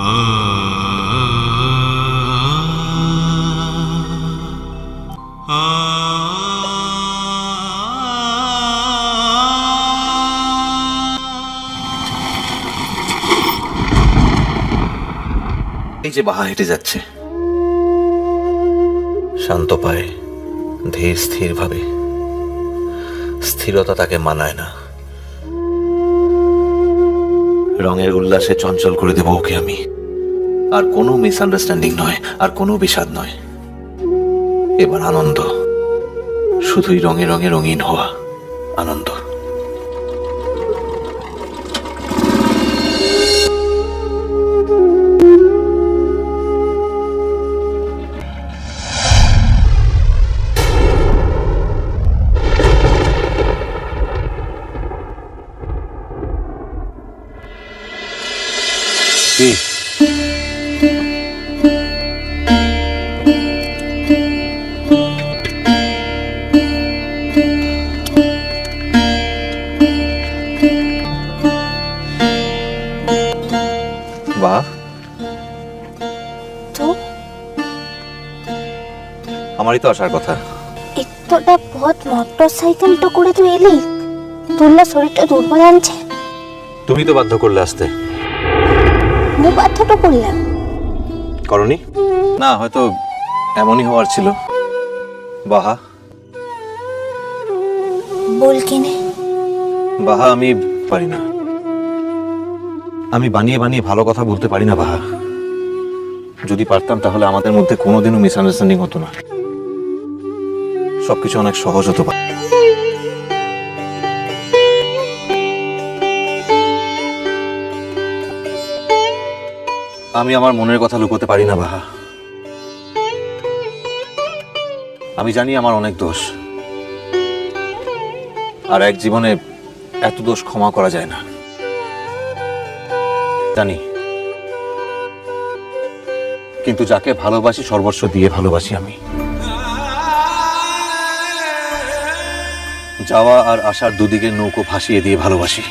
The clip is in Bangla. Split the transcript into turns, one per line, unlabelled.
এই যে বাহা হেঁটে যাচ্ছে। শান্ত পায়ে, ধীর স্থির ভাবে স্থিরতা তাকে মানায় না। রঙের উল্লাসে চঞ্চল করে দেব ওকে আমি। আর কোনো মিসআন্ডারস্ট্যান্ডিং নয়, আর কোনো বিষাদ নয়। এবার আনন্দ। শুধুই রঙে রঙে রঙিন হওয়া আনন্দ। কি? বাহ
তো?
আমারই তো আসার কথা।
এতটা পথ করে তুই এলি? তোর না শরীরটা দুর্বল আনছে?
তুমি তো বাধ্য করলে আসতে।
আমি বাধ্যটা করলাম।
করনি? না হয়তো এমনই হওয়ার ছিল। বাহা।
বল কিনে।
বাহা আমি পারি না। আমি বানিয়ে বানিয়ে ভালো কথা বলতে পারি না, বাহা। যদি পারতাম, তাহলে আমাদের মধ্যে কোনোদিনও মিসআন্ডারস্ট্যান্ডিং হতো না। সবকিছু অনেক সহজ হতো আমি আমার মনের কথা লুকোতে পারি না, বাহা। আমি জানি আমার অনেক দোষ। আর এক জীবনে এত দোষ ক্ষমা করা যায় না। জানি কিন্তু যাকে ভালোবাসি, সর্বস্ব দিয়ে ভালোবাসি আমি। যাওয়া আর আসার দুদিকে নৌকো ভাসিয়ে দিয়ে ভালোবাসি।